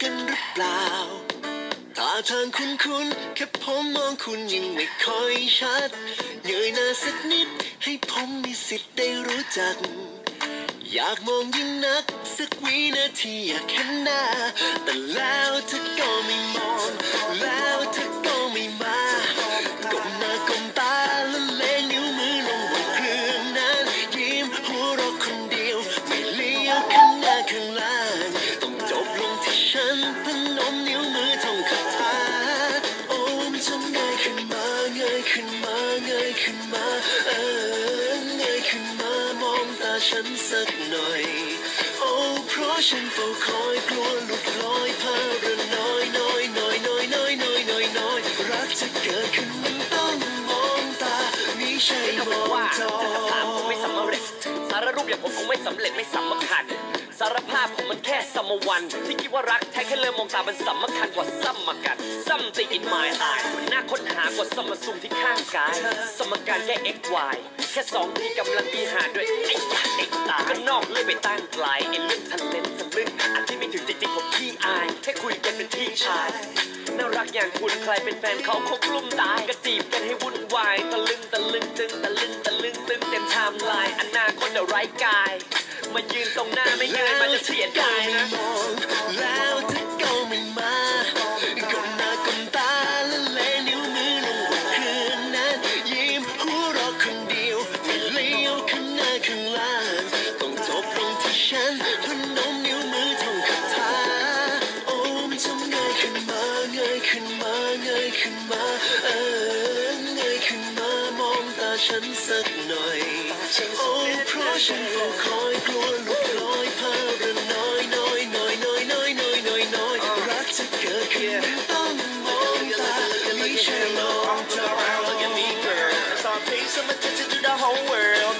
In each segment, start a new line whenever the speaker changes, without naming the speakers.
กันหรือเปล่าตาทางคุ้นคุ้นแค่ผมมองคุณยังไม่ค่อยชัดเงยหน้าสักนิด ให้ผมมีสิทธิ์ได้รู้จัก อยากมองยิ่งนัก สักวินาทีอยากเห็นหน้า แต่แล้วเธอก็ไม่ ขึ้นมาเงยขึ้นมาเออเงยขึ้นมามองตาฉันสักหน่อยโอ้เพราะฉันเฝ้าคอยกลัวหลุดลอยพาระน้อยน้อยน้อยน้อยน้อยน้อยน้อยน้อยรักจะเกิดขึ้นมันต้องมองตาไม่ใช่มองจอ
ภามไม่สารรูปอย่างผมคงไม่สำเร็จไม่สำคัญสาร มันแค่สมวัน ที่คิดว่ารักแท้แค่เริ่มมองตามันสำคัญกว่าซ้ำมากันซ้ำติดหมายอายมันน่าค้นหากว่าสมซุมที่ข้างกาย สมการแค่ x y แค่สองที่กำลังมีหารด้วยไอ้ยาไอ้ตาก็นอกเลื่อยไปตั้งไกลไอ้เรื่องทะเลนทะลึ่งอันที่ไม่ถึงจริงๆผมขี้อายแค่คุยกันเป็นพี่ชายน่ารักอย่างคุณใครเป็นแฟนเขาคงกลุ้มตายก็จีบกันให้วุ่นวายตะลึงตะลึงตึงตะลึงตะลึงตึงเต็มไทม์ไลน์อนาคตเดี๋ยวไร้กาย มายืนตรงหน้าไม่เงยมันจะเสียดายนะ
แล้วเธอก็ไม่มาก้มหน้าก้มตาและเลนิ้วมือลงบนครื่องนั้นยิ้มหัวเราะคนเดียวไม่เลี้ยวข้างหน้าข้างล่างต้องจบลงที่ฉันพนมนิ้วมือท่องคาถาโอ้มันจะเงยขึ้นมาเงยขึ้นมาเงยขึ้นมาเออเงยขึ้นมามองตาฉันสักหน่อยโอ้เพราะฉันเฝ้าคอยกลัว look, look, I'm around,
look at me, girl. So I pay some attention to the whole world.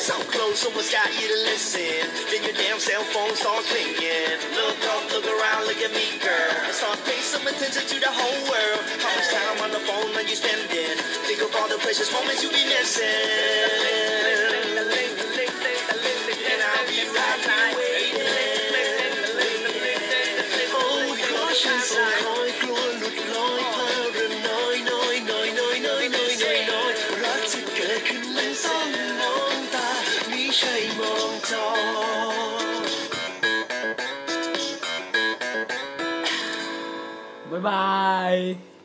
So close, someone's got you to listen. Then your damn cell phone starts ringing. Look up, look around, look at me, girl. So I pay some attention to the whole world. How much time on the phone are you spending? Think of all the precious moments you be missing.
Bye bye.